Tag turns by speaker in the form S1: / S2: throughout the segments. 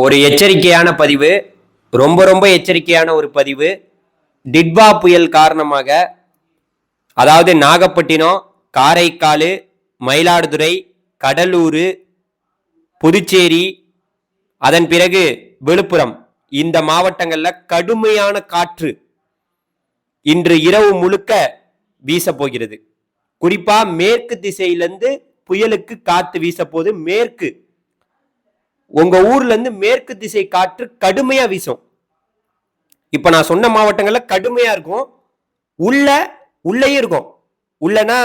S1: ஒரு எச்சரிக்கையான பதிவு ரொம்ப ரொம்ப எச்சரிக்கையான ஒரு பதிவு டிட்வா புயல் காரணமாக அதாவது நாகப்பட்டினம் காரைக்கால் மயிலாடுதுறை கடலூர் புதுச்சேரி அதன் பிறகு விழுப்புரம். இந்த மாவட்டங்களில் கடுமையான காற்று இன்று இரவு முழுக்க வீச போகிறது. குறிப்பா மேற்கு திசையிலிருந்து புயலுக்கு காத்து வீச போது மேற்கு உங்க ஊர்ல இருந்து மேற்கு திசை காற்று கடுமையா வீசும். இப்ப நான் சொன்ன மாவட்டங்கள்ல கடுமையா இருக்கும். உள்ள உள்ளேயும் இருக்கும். உள்ளனா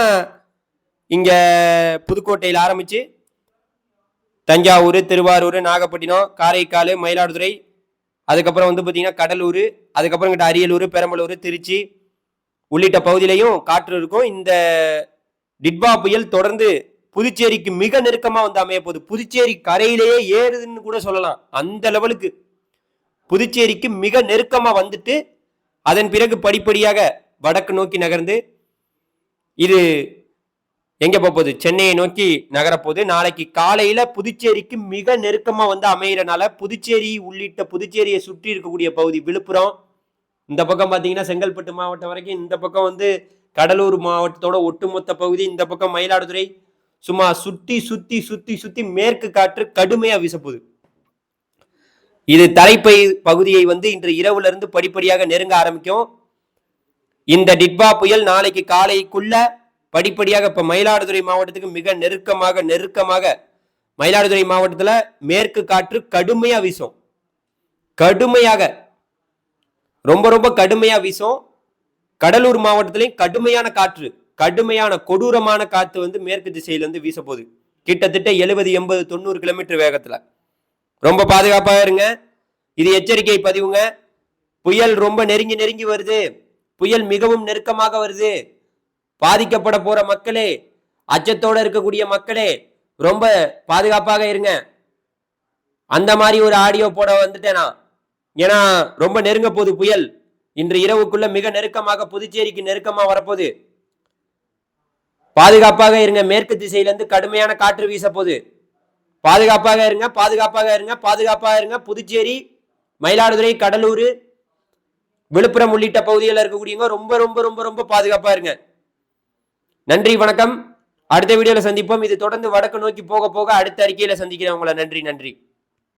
S1: இங்க புதுக்கோட்டையில் ஆரம்பிச்சு தஞ்சாவூர் திருவாரூர் நாகப்பட்டினம் காரைக்கால் மயிலாடுதுறை அதுக்கப்புறம் வந்து பார்த்தீங்கன்னா கடலூர் அதுக்கப்புறம் கிட்ட அரியலூர் பெரம்பலூர் திருச்சி உள்ளிட்ட பகுதியிலையும் காற்று இருக்கும். இந்த டிட்பா புயல் தொடர்ந்து புதுச்சேரிக்கு மிக நெருக்கமாக வந்து அமைய போகுது. புதுச்சேரி கரையிலேயே ஏறுதுன்னு கூட சொல்லலாம். அந்த லெவலுக்கு. புதுச்சேரிக்கு மிக நெருக்கமாக வந்துட்டு அதன் பிறகு படிப்படியாக வடக்கு நோக்கி நகர்ந்து இது எங்கே போகுது? சென்னையை நோக்கி நகரப்போகுது நாளைக்கு காலையில் புதுச்சேரிக்கு மிக நெருக்கமாக வந்து அமையிறனால புதுச்சேரி உள்ளிட்ட புதுச்சேரியை சுற்றி இருக்கக்கூடிய பகுதி விழுப்புரம் இந்த பக்கம் பார்த்தீங்கன்னா செங்கல்பட்டு மாவட்டம் வரைக்கும் இந்த பக்கம் வந்து கடலூர் மாவட்டத்தோட ஒட்டுமொத்த பகுதி இந்த பக்கம் மயிலாடுதுறை சும்மா சுத்தி சுத்தி சுத்தி சுத்தி மேற்கு காற்று கடுமையா வீசப்போகுது. இது தலைப்பை பகுதியை வந்து இன்று இரவுல இருந்து படிப்படியாக நெருங்க ஆரம்பிக்கும். இந்த டிட்பா புயல் நாளைக்கு காலைக்குள்ள படிப்படியாக இப்ப மயிலாடுதுறை மாவட்டத்துக்கு மிக நெருக்கமாக நெருக்கமாக மயிலாடுதுறை மாவட்டத்துல மேற்கு காற்று கடுமையா வீசும். கடுமையாக. ரொம்ப ரொம்ப கடுமையா வீசும். கடலூர் மாவட்டத்திலையும் கடுமையான காற்று. கடுமையான கொடூரமான காற்று வந்து மேற்கு திசையில இருந்து வீச போகுது கிட்டத்தட்ட எழுபது எண்பது தொண்ணூறு கிலோமீட்டர் வேகத்துல. ரொம்ப பாதுகாப்பாக இருங்க. இது எச்சரிக்கை பதிவுங்க. புயல் ரொம்ப நெருங்கி நெருங்கி வருது. புயல் மிகவும் நெருக்கமாக வருது. பாதிக்கப்பட போற மக்களே அச்சத்தோட இருக்கக்கூடிய மக்களே ரொம்ப பாதுகாப்பாக இருங்க. அந்த மாதிரி ஒரு ஆடியோ போட வந்துட்டேனா? ஏன்னா ரொம்ப நெருங்க போகுது புயல். இன்று இரவுக்குள்ள மிக நெருக்கமாக புதுச்சேரிக்கு நெருக்கமா வரப்போகுது. பாதுகாப்பாக இருங்க. மேற்கு திசையிலிருந்து கடுமையான காற்று வீச போகுது பாதுகாப்பாக இருங்க பாதுகாப்பாக இருங்க பாதுகாப்பாக இருங்க. புதுச்சேரி மயிலாடுதுறை கடலூர் விழுப்புரம் உள்ளிட்ட பகுதிகளில் இருக்கக்கூடியவங்க ரொம்ப ரொம்ப ரொம்ப ரொம்ப பாதுகாப்பாக இருங்க. நன்றி வணக்கம். அடுத்த வீடியோவில் சந்திப்போம். இது தொடர்ந்து வடக்கு நோக்கி போக போக அடுத்த அறிக்கையில் சந்திக்கிறேன் உங்களை. நன்றி நன்றி.